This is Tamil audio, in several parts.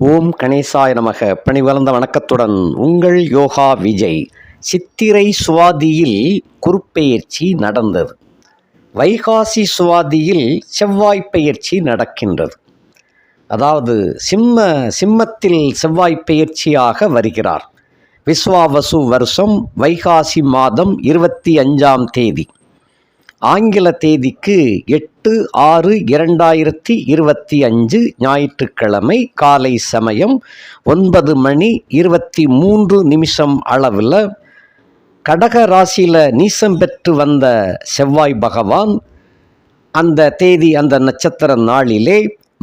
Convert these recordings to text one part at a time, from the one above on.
ஓம் கணேசாய நமக. பணிவளர்ந்த வணக்கத்துடன் உங்கள் யோகா விஜய். சித்திரை சுவாதியில் குருப்பெயர்ச்சி நடந்தது. வைகாசி சுவாதியில் செவ்வாய் பெயர்ச்சி நடக்கின்றது. அதாவது சிம்ம சிம்மத்தில் செவ்வாய் பெயர்ச்சியாக வருகிறார். விஸ்வாவசு வருஷம் வைகாசி மாதம் இருபத்தி அஞ்சாம் தேதி. ஆங்கில தேதிக்கு எட்டு ஆறு இரண்டாயிரத்தி இருபத்தி அஞ்சு ஞாயிற்றுக்கிழமை காலை சமயம் ஒன்பது மணி இருபத்தி மூன்று நிமிஷம் அளவில் கடக ராசியில் நீசம் பெற்று வந்த செவ்வாய் பகவான் அந்த தேதி அந்த நட்சத்திர நாளிலே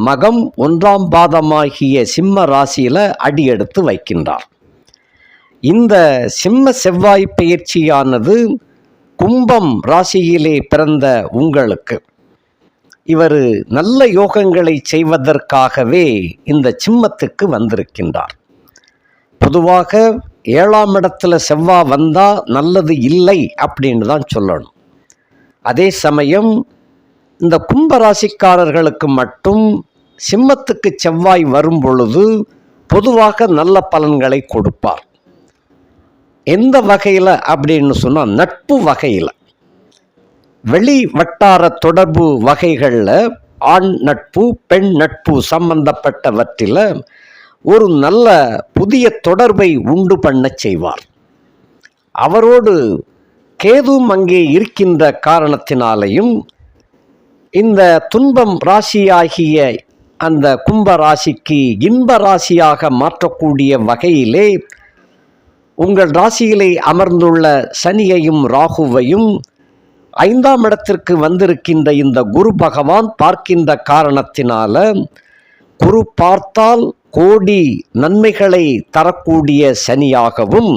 மகம் ஒன்றாம் பாதமாகிய சிம்ம ராசியில் அடியெடுத்து வைக்கின்றார். இந்த சிம்ம செவ்வாய் பயிற்சியானது கும்பம் ராசியிலே பிறந்த உங்களுக்கு. இவர் நல்ல யோகங்களை செய்வதற்காகவே இந்த சிம்மத்துக்கு வந்திருக்கின்றார். பொதுவாக ஏழாம் இடத்துல செவ்வாய் வந்தால் நல்லது இல்லை அப்படின்னு தான் சொல்லணும். அதே சமயம் இந்த கும்ப ராசிக்காரர்களுக்கு மட்டும் சிம்மத்துக்கு செவ்வாய் வரும் பொழுது பொதுவாக நல்ல பலன்களை கொடுப்பார். எந்த வகையில் அப்படின்னு சொன்னால் நட்பு வகையில். வெளி வட்டார தொடர்பு வகைகளில் ஆண் நட்பு பெண் நட்பு சம்பந்தப்பட்டவற்றில் ஒரு நல்ல புதிய தொடர்பை உண்டு பண்ண செய்வார். அவரோடு கேதும் அங்கே இருக்கின்ற காரணத்தினாலையும் இந்த துன்பம் ராசியாகிய அந்த கும்ப ராசிக்கு இன்ப ராசியாக மாற்றக்கூடிய வகையிலே உங்கள் ராசியிலே அமர்ந்துள்ள சனியையும் ராகுவையும் ஐந்தாம் இடத்திற்கு வந்திருக்கின்ற இந்த குரு பகவான் பார்க்கின்ற காரணத்தினால குரு பார்த்தால் கோடி நன்மைகளை தரக்கூடிய சனியாகவும்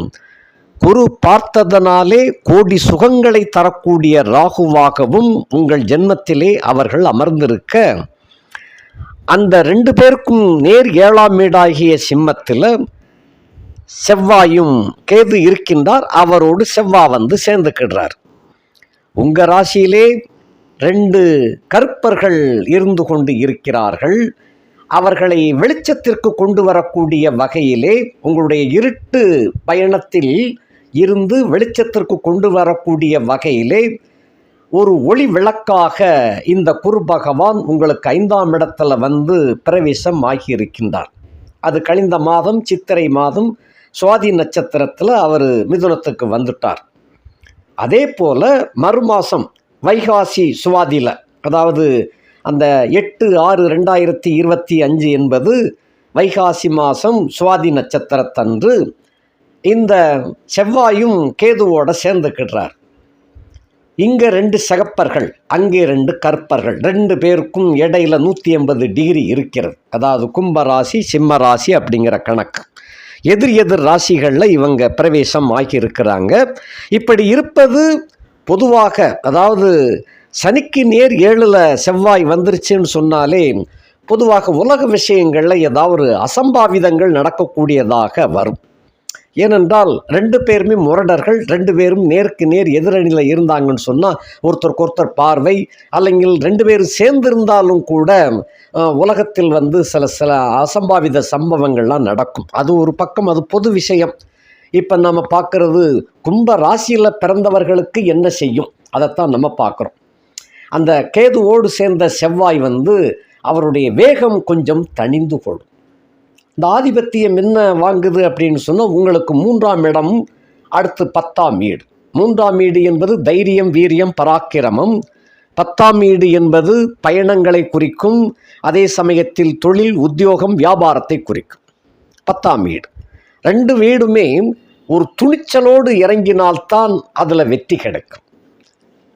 குரு பார்த்ததனாலே கோடி சுகங்களை தரக்கூடிய ராகுவாகவும் உங்கள் ஜென்மத்திலே அவர்கள் அமர்ந்திருக்க அந்த ரெண்டு பேருக்கும் நேர் ஏழாம் வீடாகிய சிம்மத்தில் செவ்வாயும் கேது இருக்கின்றார் அவரோடு செவ்வா வந்து சேர்ந்துக்கிடுறார் உங்கள் ராசியிலே ரெண்டு கருப்பர்கள் இருந்து கொண்டு இருக்கிறார்கள். அவர்களை வெளிச்சத்திற்கு கொண்டு வரக்கூடிய வகையிலே உங்களுடைய இருட்டு பயணத்தில் இருந்து வெளிச்சத்திற்கு கொண்டு வரக்கூடிய வகையிலே ஒரு ஒளி விளக்காக இந்த குரு பகவான் உங்களுக்கு ஐந்தாம் இடத்துல வந்து பிரவேசம் ஆகியிருக்கின்றார். அது கழிந்த மாதம் சித்திரை மாதம் சுவாதி நட்சத்திரத்தில் அவர் மிதுனத்துக்கு வந்துட்டார். அதே போல் மறுமாதம் வைகாசி சுவாதியில் அதாவது அந்த எட்டு ஆறு ரெண்டாயிரத்தி இருபத்தி அஞ்சு என்பது வைகாசி மாதம் சுவாதி நட்சத்திரத்தன்று இந்த செவ்வாயும் கேதுவோட சேர்ந்துக்கிடுறார். இங்கே ரெண்டு சகப்பர்கள் அங்கே ரெண்டு கற்பர்கள் ரெண்டு பேருக்கும் இடையில நூற்றி எண்பது டிகிரி இருக்கிறது. அதாவது கும்பராசி சிம்மராசி அப்படிங்கிற கணக்கு. எதிர் எதிர் ராசிகளில் இவங்க பிரவேசம் ஆகியிருக்கிறாங்க. இப்படி இருப்பது பொதுவாக அதாவது சனிக்கு நேர் ஏழில் செவ்வாய் வந்துருச்சுன்னு சொன்னாலே பொதுவாக உலக விஷயங்களில் ஏதாவது அசம்பாவிதங்கள் நடக்கக்கூடியதாக வரும். ஏனென்றால் ரெண்டு பேருமே முரடர்கள் ரெண்டு பேரும் நேருக்கு நேர் எதிரணியில் இருந்தாங்கன்னு சொன்னால் ஒருத்தருக்கு ஒருத்தர் பார்வை அல்லங்கில் ரெண்டு பேரும் சேர்ந்திருந்தாலும் கூட உலகத்தில் வந்து சில சில அசம்பாவித சம்பவங்கள்லாம் நடக்கும். அது ஒரு பக்கம் அது பொது விஷயம். இப்போ நம்ம பார்க்குறது கும்ப ராசியில் பிறந்தவர்களுக்கு என்ன செய்யும்? அதைத்தான் நம்ம பார்க்குறோம். அந்த கேதுவோடு சேர்ந்த செவ்வாய் வந்து அவருடைய வேகம் கொஞ்சம் தணிந்து கொள்ளும். இந்த ஆதிபத்தியம் என்ன வாங்குது அப்படின்னு சொன்னால் உங்களுக்கு மூன்றாம் இடம் அடுத்து பத்தாம் வீடு மூன்றாம் வீடு என்பது தைரியம் வீரியம் பராக்கிரமம். பத்தாம் வீடு என்பது பயணங்களை குறிக்கும் அதே சமயத்தில் தொழில் உத்தியோகம் வியாபாரத்தை குறிக்கும். பத்தாம் வீடு ரெண்டு வீடுமே ஒரு துணிச்சலோடு இறங்கினால்தான் அதில் வெற்றி கிடைக்கும்.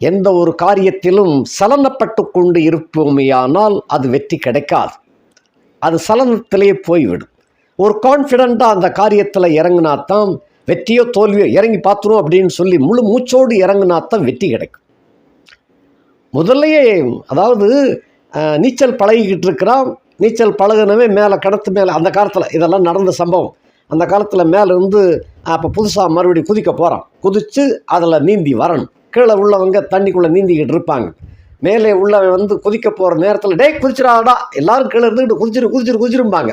எந்த ஒரு காரியத்திலும் சலனப்பட்டு கொண்டு இருப்போமேயானால் அது வெற்றி கிடைக்காது. அது சலனத்திலே போய்விடும். ஒரு கான்ஃபிடண்ட்டாக அந்த காரியத்தில் இறங்கினா தான் வெற்றியோ தோல்வியோ இறங்கி பார்த்துரும் அப்படின்னு சொல்லி முழு மூச்சோடு இறங்கினா தான் வெற்றி கிடைக்கும். முதல்லையே அதாவது நீச்சல் பழகிக்கிட்டு இருக்கிறான். நீச்சல் பழகினவே மேலே கடத்து மேலே அந்த காலத்தில் இதெல்லாம் நடந்த சம்பவம். அந்த காலத்தில் மேலே இருந்து அப்போ புதுசாக மறுபடியும் குதிக்க போகிறான் குதித்து அதில் நீந்தி வரணும். கீழே உள்ளவங்க தண்ணிக்குள்ளே நீந்திக்கிட்டு இருப்பாங்க. மேலே உள்ளவன் வந்து குதிக்க போகிற நேரத்தில் டே குதிச்சிடாடா எல்லாரும் கீழே இருந்துக்கிட்டு குதிச்சிரு குதிச்சிரு குதிச்சிரும்பாங்க.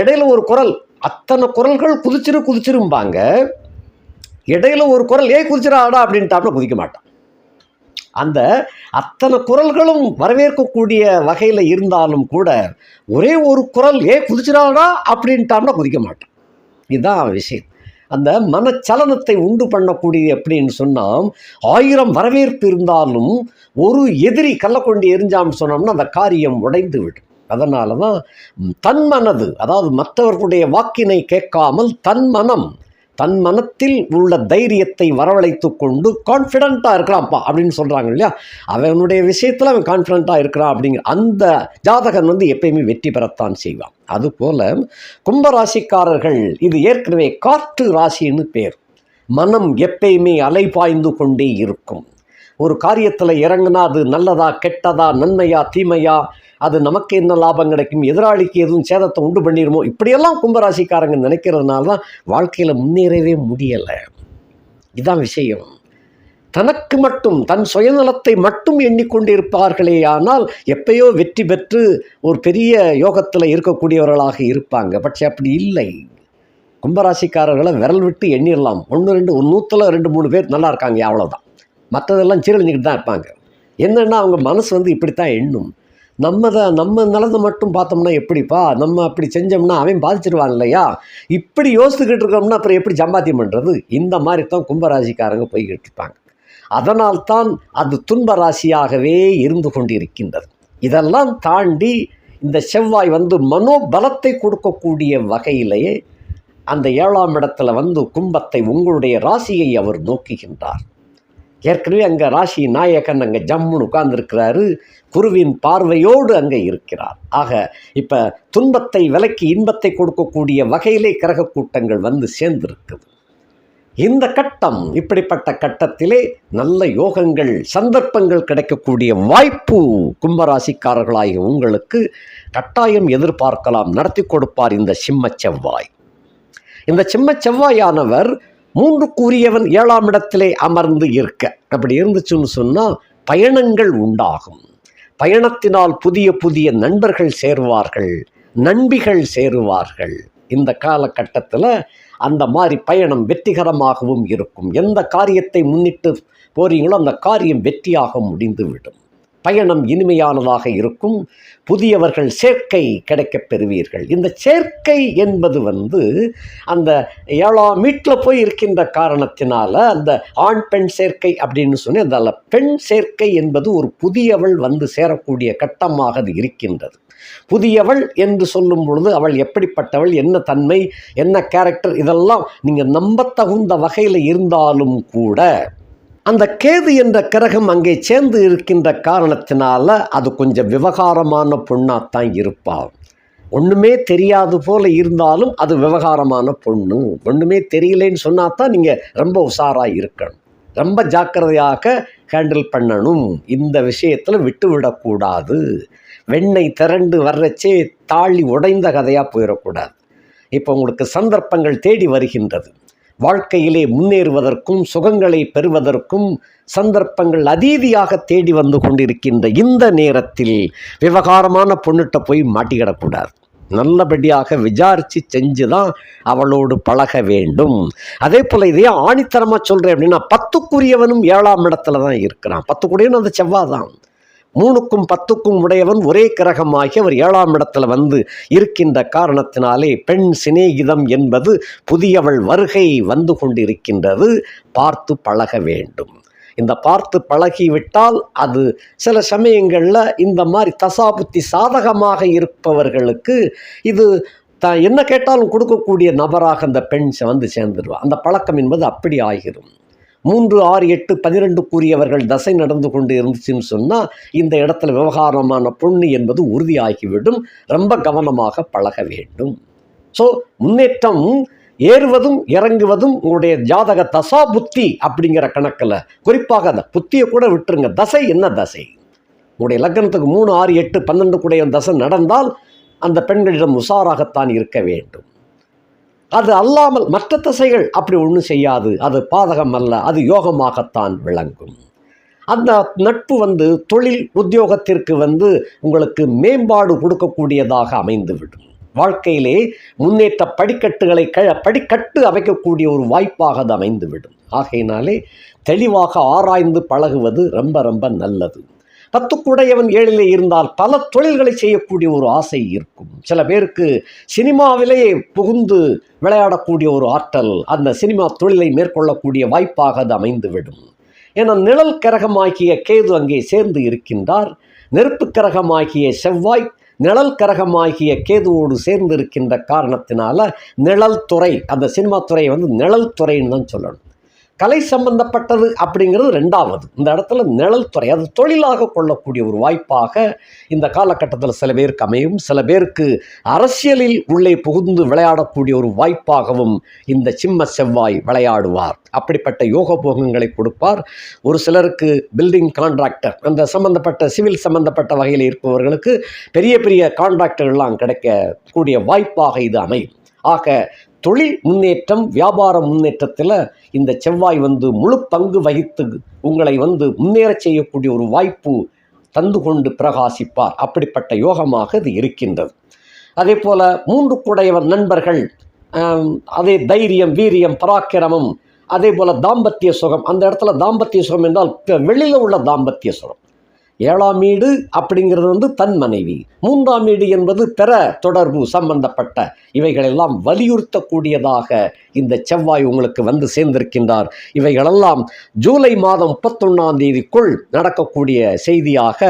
இடையில ஒரு குரல் அத்தனை குரல்கள் குதிச்சிரு குதிச்சிரும்பாங்க. இடையில ஒரு குரல் ஏ குதிச்சிடாடா அப்படின்ட்டாப்புல குதிக்க மாட்டான். அந்த அத்தனை குரல்களும் வரவேற்கக்கூடிய வகையில் இருந்தாலும் கூட ஒரே ஒரு குரல் ஏ குதிச்சிடாடா அப்படின்ட்டான்னா குதிக்க மாட்டான். இதுதான் விஷயம். அந்த மனச்சலனத்தை உண்டு பண்ணக்கூடிய எப்படின்னு சொன்னால் ஆயிரம் வரவேற்பு இருந்தாலும் ஒரு எதிரி கள்ளக்கொண்டு எரிஞ்சான்னு சொன்னோம்னா அந்த காரியம் உடைந்து விடும் அதனால தான் தன் மனது அதாவது மற்றவர்களுடைய வாக்கினை கேட்காமல் தன் மனம் தன் மனத்தில் உள்ள தைரியத்தை வரவழைத்து கொண்டு கான்ஃபிடண்ட்டாக இருக்கிறான்ப்பா அப்படின்னு சொல்கிறாங்க இல்லையா? அவனுடைய விஷயத்தில் அவன் கான்ஃபிடண்ட்டாக இருக்கிறான் அப்படிங்கிற அந்த ஜாதகன் வந்து எப்பயுமே வெற்றி பெறத்தான் செய்வான். அதுபோல் கும்பராசிக்காரர்கள் இது ஏற்கனவே காற்று ராசின்னு பேர். மனம் எப்பயுமே அலைபாய்ந்து கொண்டே இருக்கும். ஒரு காரியத்தில் இறங்குனா அது நல்லதா கெட்டதா நன்மையா தீமையா அது நமக்கு என்ன லாபம் கிடைக்கும்? எதிராளிக்கு எதுவும் சேதத்தை உண்டு பண்ணிடுமோ? இப்படியெல்லாம் கும்பராசிக்காரங்க நினைக்கிறதுனால தான் வாழ்க்கையில் முன்னேறவே முடியலை. இதுதான் விஷயம். தனக்கு மட்டும் தன் சுயநலத்தை மட்டும் எண்ணிக்கொண்டிருப்பார்களே ஆனால் எப்பயோ வெற்றி பெற்று ஒரு பெரிய யோகத்தில் இருக்கக்கூடியவர்களாக இருப்பாங்க. பட்சே அப்படி இல்லை. கும்பராசிக்காரர்களை விரல் விட்டு எண்ணிடலாம். ஒன்று ரெண்டு ஒரு நூற்றில் ரெண்டு மூணு பேர் நல்லா இருக்காங்க அவ்வளோதான் மற்றதெல்லாம் சீரழிஞ்சிக்கிட்டு தான் இருப்பாங்க. என்னென்னா அவங்க மனசு வந்து இப்படித்தான் எண்ணும். நம்ம தான் நம்ம நிலத்தை மட்டும் பார்த்தோம்னா எப்படிப்பா? நம்ம அப்படி செஞ்சோம்னா அவன் பாதிச்சிருவான் இல்லையா? இப்படி யோசித்துக்கிட்டு இருக்கோம்னா அப்புறம் எப்படி சம்பாத்தியம் பண்ணுறது இந்த மாதிரி தான் கும்பராசிக்காரங்க போய்கிட்டு இருப்பாங்க. அதனால்தான் அது துன்ப ராசியாகவே இருந்து கொண்டிருக்கின்றது. இதெல்லாம் தாண்டி இந்த செவ்வாய் வந்து மனோபலத்தை கொடுக்கக்கூடிய வகையிலேயே அந்த ஏழாம் இடத்துல வந்து கும்பத்தை உங்களுடைய ராசியை அவர் நோக்குகின்றார். ஏற்கனவே அங்கே ராசி நாயகன் அங்கே ஜம்முன்னு உட்கார்ந்துருக்கிறாரு. குருவின் பார்வையோடு அங்கே இருக்கிறார். ஆக இப்போ துன்பத்தை விலக்கி இன்பத்தை கொடுக்கக்கூடிய வகையிலே கிரக கூட்டங்கள் வந்து சேர்ந்திருக்குது. இந்த கட்டம் இப்படிப்பட்ட கட்டத்திலே நல்ல யோகங்கள் சந்தர்ப்பங்கள் கிடைக்கக்கூடிய வாய்ப்பு கும்பராசிக்காரர்களாகிய உங்களுக்கு கட்டாயம் எதிர்பார்க்கலாம். நடத்தி கொடுப்பார் இந்த சிம்ம செவ்வாய். இந்த சிம்ம செவ்வாயானவர் மூன்றுக்குரியவன் ஏழாம் இடத்திலே அமர்ந்து இருக்க. அப்படி இருந்துச்சுன்னு சொன்னால் பயணங்கள் உண்டாகும். பயணத்தினால் புதிய புதிய நண்பர்கள் சேருவார்கள் நண்பிகள் சேருவார்கள். இந்த காலகட்டத்தில் அந்த மாதிரி பயணம் வெற்றிகரமாகவும் இருக்கும். எந்த காரியத்தை முன்னிட்டு போறீங்களோ அந்த காரியம் வெற்றியாக முடிந்துவிடும். பயணம் இனிமையானதாக இருக்கும். புதியவர்கள் சேர்க்கை கிடைக்கப் பெறுவீர்கள். இந்த சேர்க்கை என்பது வந்து அந்த ஏழாம் வீட்டில் போய் இருக்கின்ற காரணத்தினால அந்த ஆண் பெண் சேர்க்கை அப்படின்னு சொல்லி அதில் பெண் சேர்க்கை என்பது ஒரு புதியவள் வந்து சேரக்கூடிய கட்டமாக அது இருக்கின்றது. புதியவள் என்று சொல்லும் பொழுது அவள் எப்படிப்பட்டவள் என்ன தன்மை என்ன கேரக்டர் இதெல்லாம் நீங்கள் நம்பத்தகுந்த வகையில் இருந்தாலும் கூட அந்த கேது என்ற கிரகம் அங்கே சேர்ந்து இருக்கின்ற காரணத்தினால அது கொஞ்சம் விவகாரமான பொண்ணாத்தான் இருப்பாள் ஒன்றுமே தெரியாது போல இருந்தாலும் அது விவகாரமான பொண்ணு. ஒன்றுமே தெரியலேன்னு சொன்னா தான் நீங்கள் ரொம்ப உஷாராக இருக்கணும். ரொம்ப ஜாக்கிரதையாக ஹேண்டில் பண்ணணும். இந்த விஷயத்தில் விட்டுவிடக்கூடாது வெண்ணை வெண்ணெய் திரண்டு வர்றச்சே தாழி உடைந்த கதையாக போயிடக்கூடாது. இப்போ உங்களுக்கு சந்தர்ப்பங்கள் தேடி வருகின்றது. வாழ்க்கையிலே முன்னேறுவதற்கும் சுகங்களை பெறுவதற்கும் சந்தர்ப்பங்கள் அதீதியாக தேடி வந்து கொண்டிருக்கின்ற இந்த நேரத்தில் விவகாரமான பொண்ணுகிட்ட போய் மாட்டிக்கிடக்கூடாது நல்லபடியாக விசாரித்து செஞ்சு தான் அவளோடு பழக வேண்டும். அதே போல் இதே ஆணித்தரமாக சொல்கிறேன் அப்படின்னா பத்துக்குரியவனும் ஏழாம் இடத்துல தான் இருக்கிறான். பத்துக்குரியவன் அந்த செவ்வாய் தான். மூணுக்கும் பத்துக்கும் உடையவன் ஒரே கிரகமாகி அவர் ஏழாம் இடத்துல வந்து இருக்கின்ற காரணத்தினாலே பெண் சிநேகிதம் என்பது புதியவள் வருகை வந்து கொண்டிருக்கின்றது. பார்த்து பழக வேண்டும். இந்த பார்த்து பழகிவிட்டால் அது சில சமயங்களில் இந்த மாதிரி தசாபுத்தி சாதகமாக இருப்பவர்களுக்கு இது த என்ன கேட்டாலும் கொடுக்கக்கூடிய நபராக அந்த பெண் வந்து சேர்ந்துடுவான் அந்த பழக்கம் என்பது அப்படி ஆகிரும். மூன்று ஆறு எட்டு பனிரெண்டு கூறியவர்கள் தசை நடந்து கொண்டு இருந்துச்சுன்னு சொன்னால் இந்த இடத்துல விவகாரமான பொண்ணு என்பது உறுதியாகிவிடும். ரொம்ப கவனமாக பழக வேண்டும். ஸோ முன்னேற்றம் ஏறுவதும் இறங்குவதும் உங்களுடைய ஜாதக தசா புத்தி அப்படிங்கிற கணக்கில் குறிப்பாக அந்த புத்தியை கூட விட்டுருங்க. தசை என்ன தசை? உங்களுடைய லக்னத்துக்கு மூணு ஆறு எட்டு பன்னெண்டு கூடிய தசை நடந்தால் அந்த பெண்களிடம் உஷாராகத்தான் இருக்க வேண்டும். அது அல்லாமல் மற்ற தசைகள் அப்படி ஒன்றும் செய்யாது. அது பாதகம் அல்ல அது யோகமாகத்தான் விளங்கும். அந்த நட்பு வந்து தொழில் உத்தியோகத்திற்கு வந்து உங்களுக்கு மேம்பாடு கொடுக்கக்கூடியதாக அமைந்துவிடும். வாழ்க்கையிலே முன்னேற்ற படிக்கட்டுகளை க படிக்கட்டு அமைக்கக்கூடிய ஒரு வாய்ப்பாக அது அமைந்துவிடும். ஆகையினாலே தெளிவாக ஆராய்ந்து பழகுவது ரொம்ப ரொம்ப நல்லது. பத்துக்குடையவன் ஏழிலே இருந்தால் பல தொழில்களை செய்யக்கூடிய ஒரு ஆசை இருக்கும். சில பேருக்கு சினிமாவிலேயே புகுந்து விளையாடக்கூடிய ஒரு ஆற்றல் அந்த சினிமா தொழிலை மேற்கொள்ளக்கூடிய வாய்ப்பாக அது அமைந்துவிடும். ஏன்னா நிழல் கரகமாகிய கேது அங்கே சேர்ந்து இருக்கின்றார். நெருப்பு கரகமாகிய செவ்வாய் நிழல் கரகமாகிய கேதுவோடு சேர்ந்து இருக்கின்ற காரணத்தினால நிழல் துறை அந்த சினிமா துறையை வந்து நிழல் துறைன்னு தான் சொல்லணும். கலை சம்பந்தப்பட்டது அப்படிங்கிறது ரெண்டாவது. இந்த இடத்துல நிழல் துறை அது தொழிலாக கொள்ளக்கூடிய ஒரு வாய்ப்பாக இந்த காலகட்டத்தில் சில பேருக்கு அமையும். சில பேருக்கு அரசியலில் உள்ளே புகுந்து விளையாடக்கூடிய ஒரு வாய்ப்பாகவும் இந்த சிம்ம செவ்வாய் விளையாடுவார். அப்படிப்பட்ட யோக போகங்களை கொடுப்பார். ஒரு சிலருக்கு பில்டிங் கான்ட்ராக்டர் அந்த சம்பந்தப்பட்ட சிவில் சம்பந்தப்பட்ட வகையில் இருப்பவர்களுக்கு பெரிய பெரிய கான்ட்ராக்டர்கள்லாம் கிடைக்கக்கூடிய வாய்ப்பாக இது அமையும். ஆக தொழில் முன்னேற்றம் வியாபார முன்னேற்றத்தில் இந்த செவ்வாய் வந்து முழு பங்கு வகித்து உங்களை வந்து முன்னேற செய்யக்கூடிய ஒரு வாய்ப்பு தந்து கொண்டு பிரகாசிப்பார். அப்படிப்பட்ட யோகமாக இது இருக்கின்றது. அதே போல் மூன்று குடையவர் நண்பர்கள் அதே தைரியம் வீரியம் பராக்கிரமம் அதே போல் தாம்பத்திய சுகம். அந்த இடத்துல தாம்பத்திய சுகம் என்றால் வெளியில் உள்ள தாம்பத்திய சுகம். ஏழாம் வீடு அப்படிங்கிறது வந்து தன் மனைவி. மூன்றாம் வீடு என்பது பிற தொடர்பு சம்பந்தப்பட்ட இவைகளெல்லாம் வலியுறுத்தக்கூடியதாக இந்த செவ்வாய் உங்களுக்கு வந்து சேர்ந்திருக்கின்றார். இவைகளெல்லாம் ஜூலை மாதம் முப்பத்தொன்னாம் தேதிக்குள் நடக்கக்கூடிய செய்தியாக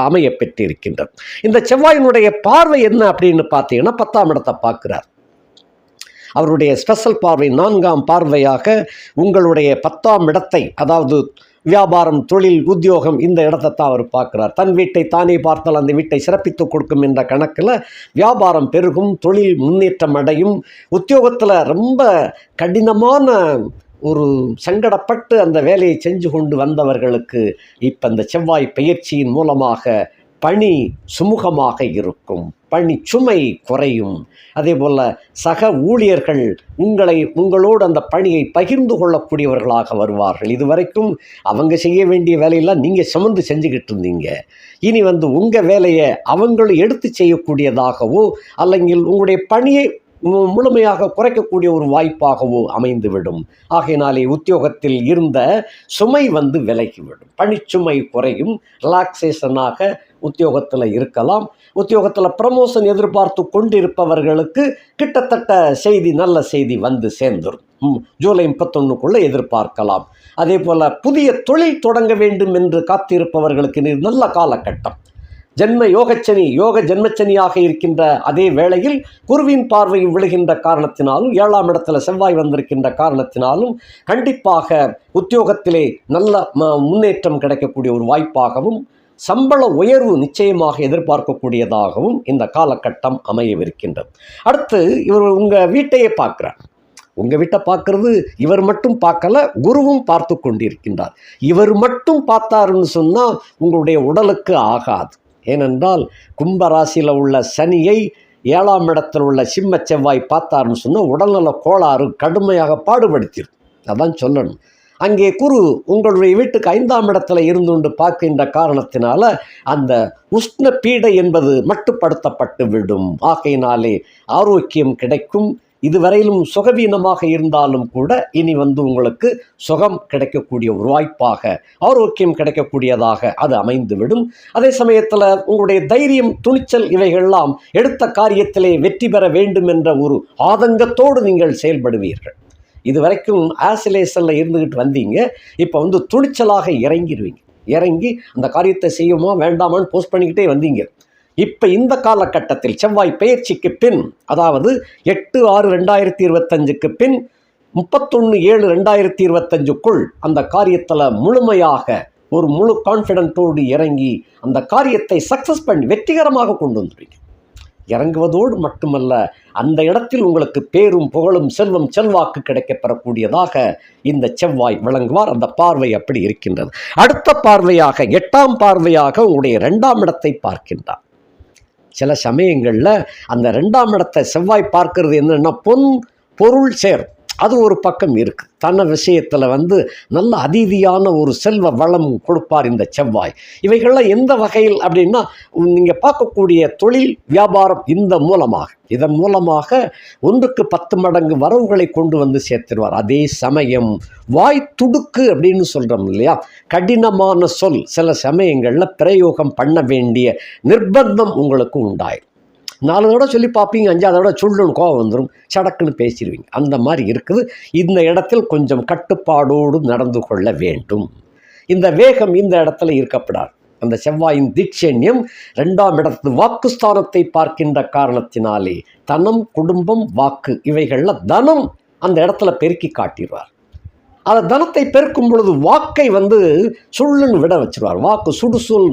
அமைய பெற்றிருக்கின்றது இந்த செவ்வாயினுடைய பார்வை என்ன அப்படின்னு பார்த்தீங்கன்னா பத்தாம் இடத்தை பார்க்கிறார். அவருடைய ஸ்பெஷல் பார்வை நான்காம் பார்வையாக உங்களுடைய பத்தாம் இடத்தை அதாவது வியாபாரம் தொழில் உத்தியோகம் இந்த இடத்தை தான் அவர் பார்க்குறார். தன் வீட்டை தானே பார்த்தால் அந்த வீட்டை சிறப்பித்து கொடுக்கும் என்ற கணக்கில் வியாபாரம் பெருகும் தொழில் முன்னேற்றம் அடையும். உத்தியோகத்தில் ரொம்ப கடினமான ஒரு சங்கடப்பட்டு அந்த வேலையை செஞ்சு கொண்டு வந்தவர்களுக்கு இப்போ இந்த செவ்வாய் பயிற்சியின் மூலமாக பணி சுமூகமாக இருக்கும். பணி சுமை குறையும். அதே போல் சக ஊழியர்கள் உங்களை உங்களோடு அந்த பணியை பகிர்ந்து கொள்ளக்கூடியவர்களாக வருவார்கள். இதுவரைக்கும் அவங்க செய்ய வேண்டிய வேலையெல்லாம் நீங்கள் சுமந்து செஞ்சுக்கிட்டு இருந்தீங்க. இனி வந்து உங்கள் வேலையை அவங்களும் எடுத்து செய்யக்கூடியதாகவோ அல்லங்கில் உங்களுடைய பணியை மு- முழுமையாக குறைக்கக்கூடிய ஒரு வாய்ப்பாகவோ அமைந்துவிடும். ஆகையினாலே உத்தியோகத்தில் இருந்த சுமை வந்து விலகிவிடும். பணிச்சுமை குறையும். ரிலாக்ஸேஷனாக உத்தியோகத்தில் இருக்கலாம். உத்தியோகத்தில் ப்ரமோஷன் எதிர்பார்த்து கொண்டிருப்பவர்களுக்கு கிட்டத்தட்ட செய்தி நல்ல செய்தி வந்து சேர்ந்துடும் ஜூலை முப்பத்தொன்னுக்குள்ளே எதிர்பார்க்கலாம். அதே போல் புதிய தொழில் தொடங்க வேண்டும் என்று காத்திருப்பவர்களுக்கு நல்ல காலகட்டம். ஜென்ம யோகச்சனி யோக ஜென்மச்சனியாக இருக்கின்ற அதே வேளையில் குருவின் பார்வையும் விழுகின்ற காரணத்தினாலும் ஏழாம் இடத்துல செவ்வாய் வந்திருக்கின்ற காரணத்தினாலும் கண்டிப்பாக உத்தியோகத்திலே நல்ல ம- முன்னேற்றம் கிடைக்கக்கூடிய ஒரு வாய்ப்பாகவும் சம்பள உயர்வு நிச்சயமாக எதிர்பார்க்கக்கூடியதாகவும் இந்த காலகட்டம் அமையவிருக்கின்றது. அடுத்து இவர் உங்கள் வீட்டையே பார்க்குறார். உங்கள் வீட்டை பார்க்கறது இவர் மட்டும் பார்க்கல குருவும் பார்த்து கொண்டிருக்கின்றார். இவர் மட்டும் பார்த்தாருன்னு சொன்னால் உங்களுடைய உடலுக்கு ஆகாது. ஏனென்றால் கும்பராசியில் உள்ள சனியை ஏழாம் இடத்தில் உள்ள சிம்ம செவ்வாய் பார்த்தாருன்னு சொன்னால் உடல்நல கோளாறு கடுமையாக பாடுபடுத்திடும் அதான் சொல்லணும். அங்கே குரு உங்களுடைய வீட்டுக்கு ஐந்தாம் இடத்துல இருந்துண்டு பார்க்கின்ற காரணத்தினால அந்த உஷ்ண பீடை என்பது மட்டுப்படுத்தப்பட்டு விடும். ஆகையினாலே ஆரோக்கியம் கிடைக்கும். இதுவரையிலும் சுகவீனமாக இருந்தாலும் கூட இனி வந்து உங்களுக்கு சுகம் கிடைக்கக்கூடிய ஒரு வாய்ப்பாக ஆரோக்கியம் கிடைக்கக்கூடியதாக அது அமைந்துவிடும். அதே சமயத்தில் உங்களுடைய தைரியம் துணிச்சல் இவைகள்லாம் எடுத்த காரியத்திலே வெற்றி பெற வேண்டும் என்ற ஒரு ஆதங்கத்தோடு நீங்கள் செயல்படுவீர்கள். இது வரைக்கும் ஆசிலேஷனில் இருந்துக்கிட்டு வந்தீங்க. இப்போ வந்து துணிச்சலாக இறங்கிடுவீங்க இறங்கி அந்த காரியத்தை செய்யுமா வேண்டாமான்னு போஸ்ட் பண்ணிக்கிட்டே வந்தீங்க. இப்போ இந்த காலகட்டத்தில் செவ்வாய் பயிற்சிக்கு பின் அதாவது எட்டு ஆறு ரெண்டாயிரத்தி இருபத்தஞ்சுக்கு பின் முப்பத்தொன்று ஏழு ரெண்டாயிரத்தி இருபத்தஞ்சுக்குள் அந்த காரியத்தில் முழுமையாக ஒரு முழு கான்ஃபிடென்ட்டோடு இறங்கி அந்த காரியத்தை சக்ஸஸ் பண்ணி வெற்றிகரமாக கொண்டு வந்துடுவீங்க இறங்குவதோடு மட்டுமல்ல அந்த இடத்தில் உங்களுக்கு பேரும் புகழும் செல்வம் செல்வாக்கு கிடைக்கப் பெறக்கூடியதாக இந்த செவ்வாய் விளங்குவார். அந்த பார்வை அப்படி இருக்கின்றது. அடுத்த பார்வையாக எட்டாம் பார்வையாக உங்களுடைய ரெண்டாம் இடத்தை பார்க்கின்றார். சில சமயங்களில் அந்த ரெண்டாம் இடத்தை செவ்வாய் பார்க்கிறது என்னென்னா பொன் பொருள் சேர். அது ஒரு பக்கம் இருக்குது தன விஷயத்தில் வந்து நல்ல அதீதியான ஒரு செல்வ வளம் கொடுப்பார் இந்த செவ்வாய். இவைகள்லாம் எந்த வகையில் அப்படின்னா நீங்கள் பார்க்கக்கூடிய தொழில் வியாபாரம் இந்த மூலமாக. இதன் மூலமாக ஒன்றுக்கு பத்து மடங்கு வரவுகளை கொண்டு வந்து சேர்த்துருவார். அதே சமயம் வாய் துடுக்கு அப்படின்னு சொல்கிறோம் இல்லையா? கடினமான சொல். சில சமயங்களில் பிரயோகம் பண்ண வேண்டிய நிர்பந்தம் உங்களுக்கு உண்டாயிரும். நாலு தடவை சொல்லி பார்ப்பீங்க அஞ்சாவது தடவை சுள்ளுன்னு கோவம் வந்துடும் சடக்குன்னு பேசிடுவீங்க. அந்த மாதிரி இருக்குது. இந்த இடத்தில் கொஞ்சம் கட்டுப்பாடோடு நடந்து கொள்ள வேண்டும். இந்த வேகம் இந்த இடத்துல இருக்கப்படாது. அந்த செவ்வாயின் தீட்சண்யம் ரெண்டாம் இடத்து வாக்குஸ்தானத்தை பார்க்கின்ற காரணத்தினாலே தனம் குடும்பம் வாக்கு இவைகளில் தனம் அந்த இடத்துல பெருக்கி காட்டிடுவார். அந்த தனத்தை பெருக்கும் பொழுது வாக்கை வந்து சுள்ளுன்னு விட வச்சிருவார். வாக்கு சுடுசொல்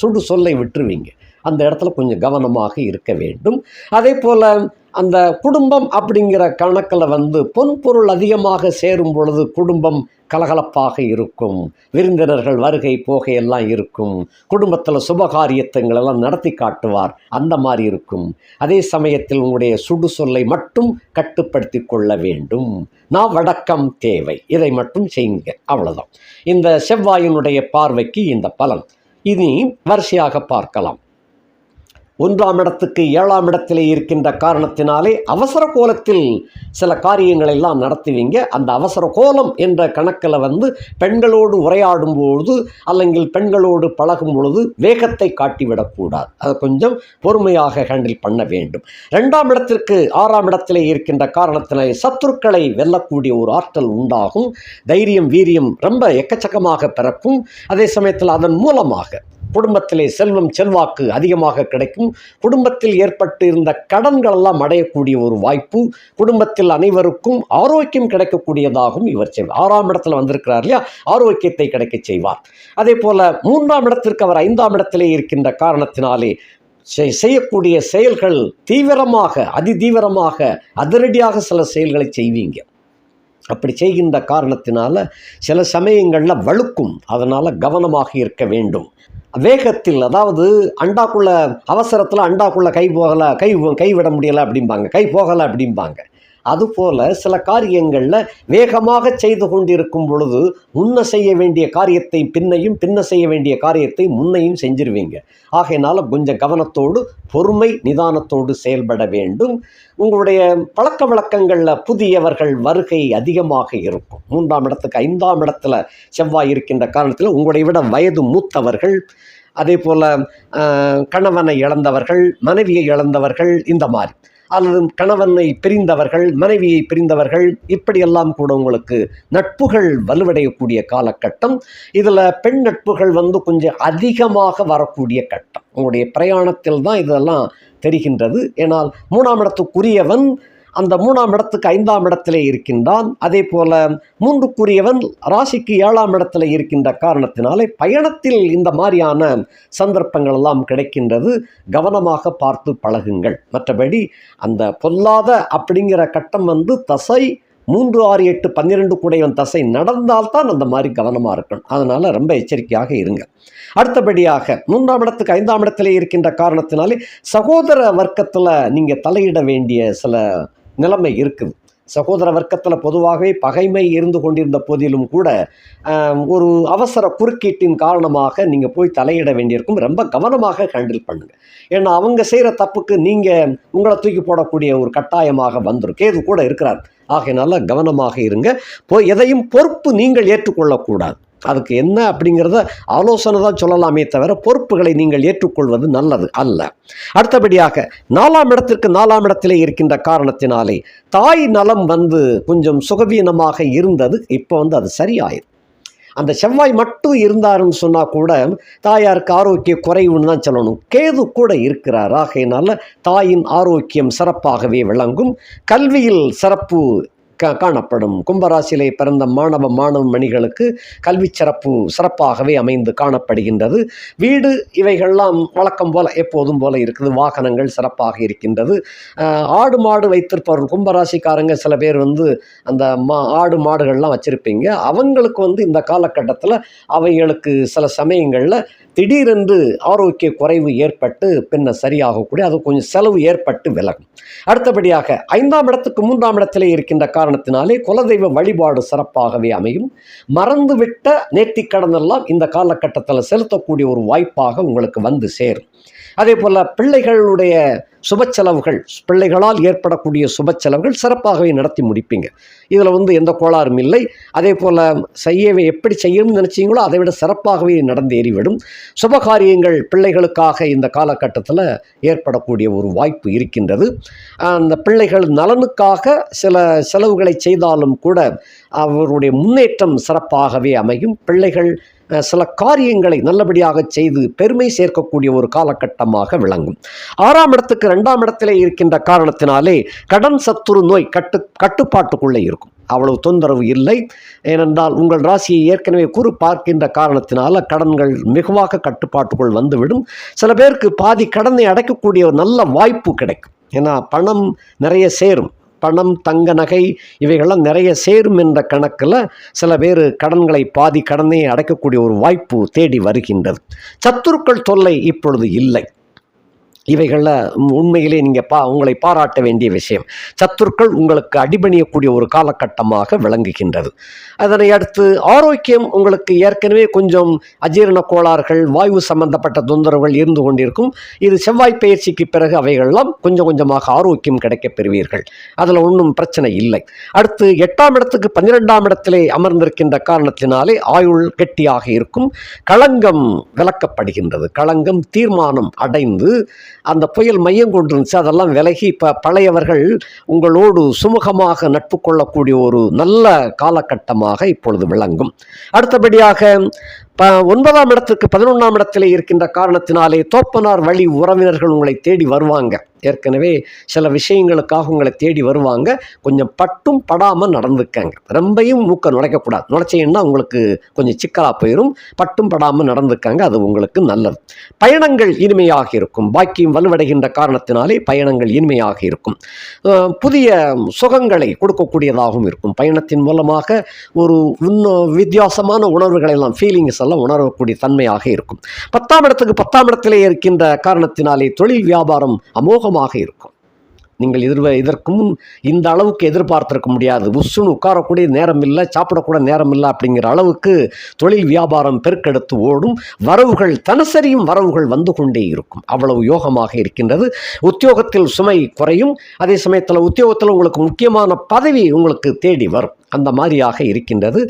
சுடு சொல்லை விட்டுருவீங்க. அந்த இடத்துல கொஞ்சம் கவனமாக இருக்க வேண்டும். அதே போல் அந்த குடும்பம் அப்படிங்கிற கணக்கில் வந்து பொன்பொருள் அதிகமாக சேரும் பொழுது குடும்பம் கலகலப்பாக இருக்கும். விருந்தினர்கள் வருகை போகை எல்லாம் இருக்கும். குடும்பத்தில் சுபகாரியத்தங்கள் எல்லாம் நடத்தி காட்டுவார். அந்த மாதிரி இருக்கும். அதே சமயத்தில் உங்களுடைய சுடு சொல்லை மட்டும் கட்டுப்படுத்தி கொள்ள வேண்டும். நான் வடக்கம் தேவை. இதை மட்டும் செய்யுங்க. அவ்வளோதான் இந்த செவ்வாயினுடைய பார்வைக்கு இந்த பலன். இனி வரிசையாக பார்க்கலாம். ஒன்றாம் இடத்துக்கு ஏழாம் இடத்திலே இருக்கின்ற காரணத்தினாலே அவசர கோலத்தில் சில காரியங்களை எல்லாம் நடத்துவீங்க. அந்த அவசர கோலம் என்ற கணக்கில் வந்து பெண்களோடு உரையாடும் பொழுது அல்லங்கில் பெண்களோடு பழகும் பொழுது வேகத்தை காட்டிவிடக்கூடாது. அதை கொஞ்சம் பொறுமையாக ஹேண்டில் பண்ண வேண்டும். ரெண்டாம் இடத்திற்கு ஆறாம் இடத்திலே இருக்கின்ற காரணத்தினாலே சத்துருக்களை வெல்லக்கூடிய ஒரு ஆற்றல் உண்டாகும். தைரியம் வீரியம் ரொம்ப எக்கச்சக்கமாக பிறக்கும். அதே சமயத்தில் அதன் மூலமாக குடும்பத்திலே செல்வம் செல்வாக்கு அதிகமாக கிடைக்கும். குடும்பத்தில் ஏற்பட்டு இருந்த கடன்கள் எல்லாம் அடையக்கூடிய ஒரு வாய்ப்பு குடும்பத்தில் அனைவருக்கும் ஆரோக்கியம் கிடைக்கக்கூடியதாகவும் இவர் செய்வார் ஆறாம் இடத்துல வந்திருக்கிறார் இல்லையா? ஆரோக்கியத்தை கிடைக்க செய்வார். அதே போல மூன்றாம் இடத்திற்கு அவர் ஐந்தாம் இடத்திலே இருக்கின்ற காரணத்தினாலே செய்- செய்யக்கூடிய செயல்கள் தீவிரமாக அதி தீவிரமாக அதிரடியாக சில செயல்களை செய்வீங்க. அப்படி செய்கின்ற காரணத்தினால சில சமயங்களில் வழுக்கும். அதனால் கவனமாக இருக்க வேண்டும். வேகத்தில் அதாவது அண்டாக்குள்ள அவசரத்தில் அண்டாக்குள்ள கை போகலை கை கை விட முடியலை அப்படிம்பாங்க. கை போகலை அப்படிம்பாங்க. அதுபோல் சில காரியங்களில் வேகமாக செய்து கொண்டிருக்கும் பொழுது முன்ன செய்ய வேண்டிய காரியத்தை பின்னையும் பின்ன செய்ய வேண்டிய காரியத்தை முன்னையும் செஞ்சிருவீங்க. ஆகையினால கொஞ்சம் கவனத்தோடு பொறுமை நிதானத்தோடு செயல்பட வேண்டும். உங்களுடைய பழக்க வழக்கங்களில் புதியவர்கள் வருகை அதிகமாக இருக்கும். மூன்றாம் இடத்துக்கு ஐந்தாம் இடத்துல செவ்வாய் இருக்கின்ற காரணத்தில் உங்களை விட வயது மூத்தவர்கள் அதே போல் கணவனை இழந்தவர்கள் மனைவியை இழந்தவர்கள் இந்த மாதிரி. அல்லது கணவனை பிரிந்தவர்கள் மனைவியை பிரிந்தவர்கள் இப்படியெல்லாம் கூட உங்களுக்கு நட்புகள் வலுவடையக்கூடிய காலகட்டம். இதில் பெண் நட்புகள் வந்து கொஞ்சம் அதிகமாக வரக்கூடிய கட்டம். உங்களுடைய பிரயாணத்தில் தான் இதெல்லாம் தெரிகின்றது. ஏனால் மூணாம் இடத்துக்குரியவன் அந்த மூணாம் இடத்துக்கு ஐந்தாம் இடத்திலே இருக்கின்றான். அதே போல மூன்றுக்குரியவன் ராசிக்கு ஏழாம் இடத்துல இருக்கின்ற காரணத்தினாலே பயணத்தில் இந்த மாதிரியான சந்தர்ப்பங்கள் எல்லாம் கிடைக்கின்றது. கவனமாக பார்த்து பழகுங்கள். மற்றபடி அந்த பொல்லாத அப்படிங்கிற கட்டம் வந்து தசை மூன்று ஆறு எட்டு பன்னிரெண்டு கூடையவன் தசை நடந்தால்தான் அந்த மாதிரி கவனமாக இருக்கணும். அதனால் ரொம்ப எச்சரிக்கையாக இருங்க. அடுத்தபடியாக மூன்றாம் இடத்துக்கு ஐந்தாம் இடத்திலே இருக்கின்ற காரணத்தினாலே சகோதர வர்க்கத்தில் நீங்கள் தலையிட வேண்டிய சில நிலைமை இருக்குது. சகோதர வர்க்கத்தில் பொதுவாகவே பகைமை இருந்து கொண்டிருந்த போதிலும் கூட ஒரு அவசர குறுக்கீட்டின் காரணமாக நீங்கள் போய் தலையிட வேண்டியிருக்கும். ரொம்ப கவனமாக ஹேண்டில் பண்ணுங்கள் ஏன்னா அவங்க செய்கிற தப்புக்கு நீங்கள் உங்களை தூக்கி போடக்கூடிய ஒரு கட்டாயமாக வந்துடும் கேது கூட இருக்கிறார். ஆகையினால கவனமாக இருங்க. போய் எதையும் பொறுப்பு நீங்கள் ஏற்றுக்கொள்ளக்கூடாது. அதுக்கு என்ன அப்படிங்கிறத ஆலோசனை தான் சொல்லலாமே தவிர பொறுப்புகளை நீங்கள் ஏற்றுக்கொள்வது நல்லது அல்ல. அடுத்தபடியாக நாலாம் இடத்திற்கு நாலாம் இடத்திலே இருக்கின்ற காரணத்தினாலே தாய் நலம் வந்து கொஞ்சம் சுகவீனமாக இருந்தது இப்போ வந்து அது சரியாயிரும் அந்த செவ்வாய் மட்டும் இருந்தாருன்னு சொன்னால் கூட தாயாருக்கு ஆரோக்கிய குறைவுன்னு தான் சொல்லணும். கேது கூட இருக்கிறார். ஆகையினால தாயின் ஆரோக்கியம் சிறப்பாகவே விளங்கும். கல்வியில் சிறப்பு காணப்படும். கும்பராசியிலே பிறந்த மாணவ மாணவ மணிகளுக்கு கல்வி சிறப்பு சிறப்பாகவே அமைந்து காணப்படுகின்றது. வீடு இவைகள்லாம் வழக்கம் போல எப்போதும் போல இருக்குது. வாகனங்கள் சிறப்பாக இருக்கின்றது. ஆடு மாடு வைத்திருப்பவர்கள் கும்பராசிக்காரங்க சில பேர் வந்து அந்த மா ஆடு மாடுகள்லாம் வச்சுருப்பீங்க. அவங்களுக்கு வந்து இந்த காலகட்டத்தில் அவைகளுக்கு சில சமயங்களில் திடீரென்று ஆரோக்கிய குறைவு ஏற்பட்டு பின்ன சரியாகக்கூடிய அது கொஞ்சம் செலவு ஏற்பட்டு விலகும். அடுத்தபடியாக ஐந்தாம் இடத்துக்கு மூன்றாம் இடத்திலே இருக்கின்ற காரணம் காரணத்தினாலே குலதெய்வ வழிபாடு சிறப்பாகவே அமையும். மறந்துவிட்ட நேர்த்திக்கடன் எல்லாம் இந்த காலகட்டத்தில் செலுத்தக்கூடிய ஒரு வாய்ப்பாக உங்களுக்கு வந்து சேரும். அதே போல் பிள்ளைகளுடைய சுப செலவுகள் பிள்ளைகளால் ஏற்படக்கூடிய சுப செலவுகள் சிறப்பாகவே நடத்தி முடிப்பீங்க. இதில் வந்து எந்த கோளாறும் இல்லை. அதே போல் செய்ய எப்படி செய்யணும்னு நினச்சிங்களோ அதை விட சிறப்பாகவே நடந்து ஏறிவிடும் சுபகாரியங்கள் பிள்ளைகளுக்காக இந்த காலகட்டத்தில் ஏற்படக்கூடிய ஒரு வாய்ப்பு இருக்கின்றது. அந்த பிள்ளைகள் நலனுக்காக சில செலவுகளை செய்தாலும் கூட அவருடைய முன்னேற்றம் சிறப்பாகவே அமையும். பிள்ளைகள் சில காரியங்களை நல்லபடியாக செய்து பெருமை சேர்க்கக்கூடிய ஒரு காலகட்டமாக விளங்கும். ஆறாம் இடத்துக்கு ரெண்டாம் இடத்திலே இருக்கின்ற காரணத்தினாலே கடன் சத்துரு நோய் கட்டு கட்டுப்பாட்டுக்குள்ளே இருக்கும். அவ்வளவு தொந்தரவு இல்லை. ஏனென்றால் உங்கள் ராசியை ஏற்கனவே கூறு பார்க்கின்ற காரணத்தினால கடன்கள் மிகுவாக கட்டுப்பாட்டுக்குள் வந்துவிடும். சில பேருக்கு பாதி கடனை அடைக்கக்கூடிய ஒரு நல்ல வாய்ப்பு கிடைக்கும். ஏன்னா பணம் நிறைய சேரும். பணம் தங்க நகை இவைகள்லாம் நிறைய சேரும் என்ற கணக்கில் சில பேர் கடன்களை பாதி கடனை அடைக்கக்கூடிய ஒரு வாய்ப்பு தேடி வருகின்றது. சத்துருக்கள் தொல்லை இப்பொழுது இல்லை. இவைகளில் உண்மையிலே நீங்கள் பா உங்களை பாராட்ட வேண்டிய விஷயம். சத்துருக்கள் உங்களுக்கு அடிபணியக்கூடிய ஒரு காலகட்டமாக விளங்குகின்றது. அதனை அடுத்து ஆரோக்கியம் உங்களுக்கு ஏற்கனவே கொஞ்சம் அஜீரண கோளாறுகள் வாயு சம்பந்தப்பட்ட தொந்தரவுகள் இருந்து கொண்டிருக்கும். இது செவ்வாய் பயிற்சிக்கு பிறகு அவைகள்லாம் கொஞ்சம் கொஞ்சமாக ஆரோக்கியம் கிடைக்கப் பெறுவீர்கள். அதில் ஒன்றும் பிரச்சனை இல்லை. அடுத்து எட்டாம் இடத்துக்கு பன்னிரெண்டாம் இடத்திலே அமர்ந்திருக்கின்ற காரணத்தினாலே ஆயுள் கெட்டியாக இருக்கும். களங்கம் விளக்கப்படுகின்றது. களங்கம் தீர்மானம் அடைந்து அந்த புயல் மையம் கொண்டிருந்துச்சு. அதெல்லாம் விலகி இப்போ பழையவர்கள் உங்களோடு சுமூகமாக நட்பு கொள்ளக்கூடிய ஒரு நல்ல காலகட்டமாக இப்பொழுது விளங்கும். அடுத்தபடியாக ப ஒன்பதாம் இடத்துக்கு பதினொன்றாம் இடத்திலே இருக்கின்ற காரணத்தினாலே தோப்பனார் வழி உறவினர்கள் உங்களை தேடி வருவாங்க. ஏற்கனவே சில விஷயங்களுக்காக உங்களை தேடி வருவாங்க. கொஞ்சம் பட்டும் படாமல் நடந்துக்கங்க. ரொம்பையும் மூக்க நுழைக்கக்கூடாது. நுழைச்சிங்கன்னா உங்களுக்கு கொஞ்சம் சிக்கலாக போயிடும் பட்டும் படாமல் நடந்துக்கங்க. அது உங்களுக்கு நல்லது. பயணங்கள் இனிமையாக இருக்கும். பாக்கியம் வலுவடைகின்ற காரணத்தினாலே பயணங்கள் இனிமையாக இருக்கும். புதிய சுகங்களை கொடுக்கக்கூடியதாகவும் இருக்கும். பயணத்தின் மூலமாக ஒரு இன்னும் வித்தியாசமான உணர்வுகளை எல்லாம் ஃபீலிங்ஸ் எல்லாம் உணரக்கூடிய தன்மையாக இருக்கும். பத்தாம் இடத்துக்கு பத்தாம் இடத்திலே இருக்கின்ற காரணத்தினாலே தொழில் வியாபாரம் அமோகமாக இருக்கும். நீங்கள் எதிர்வ இதற்கு முன் இந்த அளவுக்கு எதிர்பார்த்திருக்க முடியாது. உஸ்ஸுன்னு உட்காரக்கூடிய நேரம் இல்லை சாப்பிடக்கூட நேரம் இல்லை அப்படிங்கிற அளவுக்கு தொழில் வியாபாரம் பெருக்கெடுத்து ஓடும். வரவுகள் தனசரியும் வரவுகள் வந்து கொண்டே இருக்கும். அவ்வளவு யோகமாக இருக்கின்றது. உத்தியோகத்தில் சுமை குறையும். அதே சமயத்தில் உத்தியோகத்தில் உங்களுக்கு முக்கியமான பதவி உங்களுக்கு தேடி வரும். அந்த மாதிரியாக இருக்கின்றது.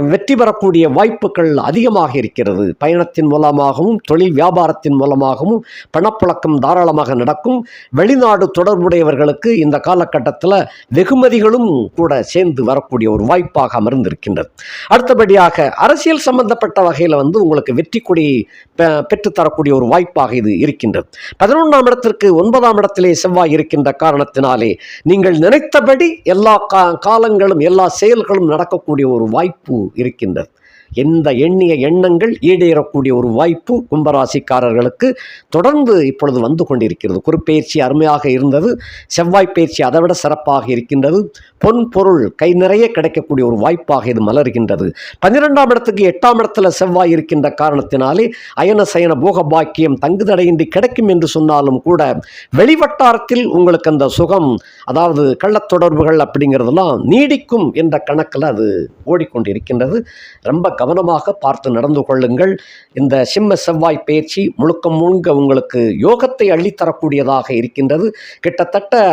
வெற்றி பெறக்கூடிய வாய்ப்புகள் அதிகமாக இருக்கிறது. பயணத்தின் மூலமாகவும் தொழில் வியாபாரத்தின் மூலமாகவும் பணப்புழக்கம் தாராளமாக நடக்கும். வெளிநாடு தொடர்புடையவர்களுக்கு இந்த காலகட்டத்தில் வெகுமதிகளும் கூட சேர்ந்து வரக்கூடிய ஒரு வாய்ப்பாக அமர்ந்திருக்கின்றது. அடுத்தபடியாக அரசியல் சம்பந்தப்பட்ட வகையில் வந்து உங்களுக்கு வெற்றி கொடி பெ- பெற்றுத்தரக்கூடிய ஒரு வாய்ப்பாக இது இருக்கின்றது. பதினொன்றாம் இடத்திற்கு ஒன்பதாம் இடத்திலே செவ்வாய் இருக்கின்ற காரணத்தினாலே நீங்கள் நினைத்தபடி எல்லா கா காலங்களும் எல்லா செயல்களும் நடக்கக்கூடிய ஒரு வாய்ப்பு இருக்கின்றது. எந்த எண்ணிய எண்ணங்கள் ஈடேறக்கூடிய ஒரு வாய்ப்பு கும்பராசிக்காரர்களுக்கு தொடர்ந்து இப்பொழுது வந்து கொண்டிருக்கிறது. குறுப்பெயர்ச்சி அருமையாக இருந்தது. செவ்வாய் பயிற்சி அதைவிட சிறப்பாக இருக்கின்றது. பொன் பொருள் கை நிறைய கிடைக்கக்கூடிய ஒரு வாய்ப்பாக இது மலர்கின்றது. பன்னிரெண்டாம் இடத்துக்கு எட்டாம் இடத்துல செவ்வாய் இருக்கின்ற காரணத்தினாலே அயன சயன போக பாக்கியம் தங்குதடையின்றி கிடைக்கும் என்று சொன்னாலும் கூட வெளிவட்டாரத்தில் உங்களுக்கு அந்த சுகம் அதாவது கள்ளத் தொடர்புகள் அப்படிங்கிறதெல்லாம் நீடிக்கும் என்ற கணக்கில் அது ஓடிக்கொண்டிருக்கின்றது. ரொம்ப கவனமாக பார்த்து நடந்து கொள்ளுங்கள். இந்த சிம்ம செவ்வாய் பயிற்சி முழுக்க முழுங்க உங்களுக்கு யோகத்தை அள்ளித்தரக்கூடியதாக இருக்கின்றது. கிட்டத்தட்ட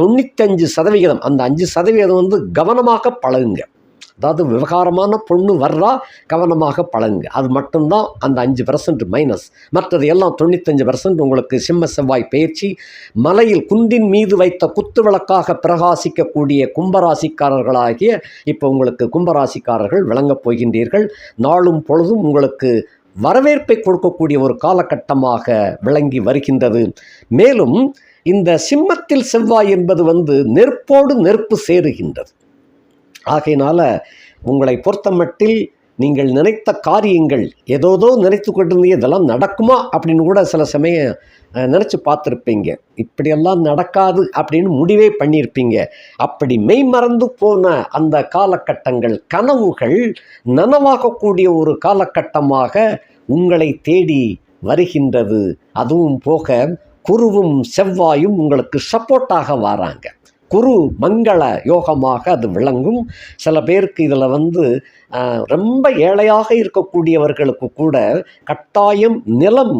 தொண்ணூத்தஞ்சு சதவிகிதம் அந்த அஞ்சு சதவிகிதம் வந்து கவனமாக பழகுங்க. அதாவது விவகாரமான பொண்ணு வர்றா கவனமாக பழகுங்க அது மட்டும்தான் அந்த அஞ்சு பர்சன்ட் மைனஸ் மற்றது எல்லாம் தொண்ணூத்தஞ்சு பர்சன்ட் உங்களுக்கு சிம்ம செவ்வாய் பயிற்சி. மலையில் குன்றின் மீது வைத்த குத்து விளக்காக பிரகாசிக்கக்கூடிய கும்பராசிக்காரர்களாகிய இப்போ உங்களுக்கு கும்பராசிக்காரர்கள் விளங்கப் போகின்றீர்கள். நாளும் பொழுதும் உங்களுக்கு வரவேற்பை கொடுக்கக்கூடிய ஒரு காலகட்டமாக விளங்கி வருகின்றது. மேலும் இந்த சிம்மத்தில் செவ்வாய் என்பது வந்து நெருப்போடு நெருப்பு சேருகின்றது. ஆகையினால் உங்களை பொறுத்தமட்டில் நீங்கள் நினைத்த காரியங்கள் ஏதோதோ நினைத்து கொண்டிருந்தீங்க இதெல்லாம் நடக்குமா அப்படின்னு கூட சில சமயம் நினச்சி பார்த்துருப்பீங்க. இப்படியெல்லாம் நடக்காது அப்படின்னு முடிவே பண்ணியிருப்பீங்க. அப்படி மெய் மறந்து போன அந்த காலகட்டங்கள் கனவுகள் நனவாகக்கூடிய ஒரு காலகட்டமாக உங்களை தேடி வருகின்றது. அதுவும் போக குருவும் செவ்வாயும் உங்களுக்கு சப்போர்ட்டாக வராங்க. குரு மங்கள யோகமாக அது விளங்கும். சில பேருக்கு இதில் வந்து ரொம்ப ஏழையாக இருக்கக்கூடியவர்களுக்கு கூட கட்டாயம் நிலம்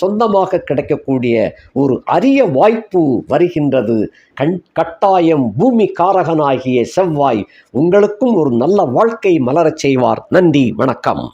சொந்தமாக கிடைக்கக்கூடிய ஒரு அரிய வாய்ப்பு வருகின்றது. கண் கட்டாயம் பூமி காரகனாகிய செவ்வாய் உங்களுக்கும் ஒரு நல்ல வாழ்க்கை மலரச் செய்வார். நன்றி வணக்கம்.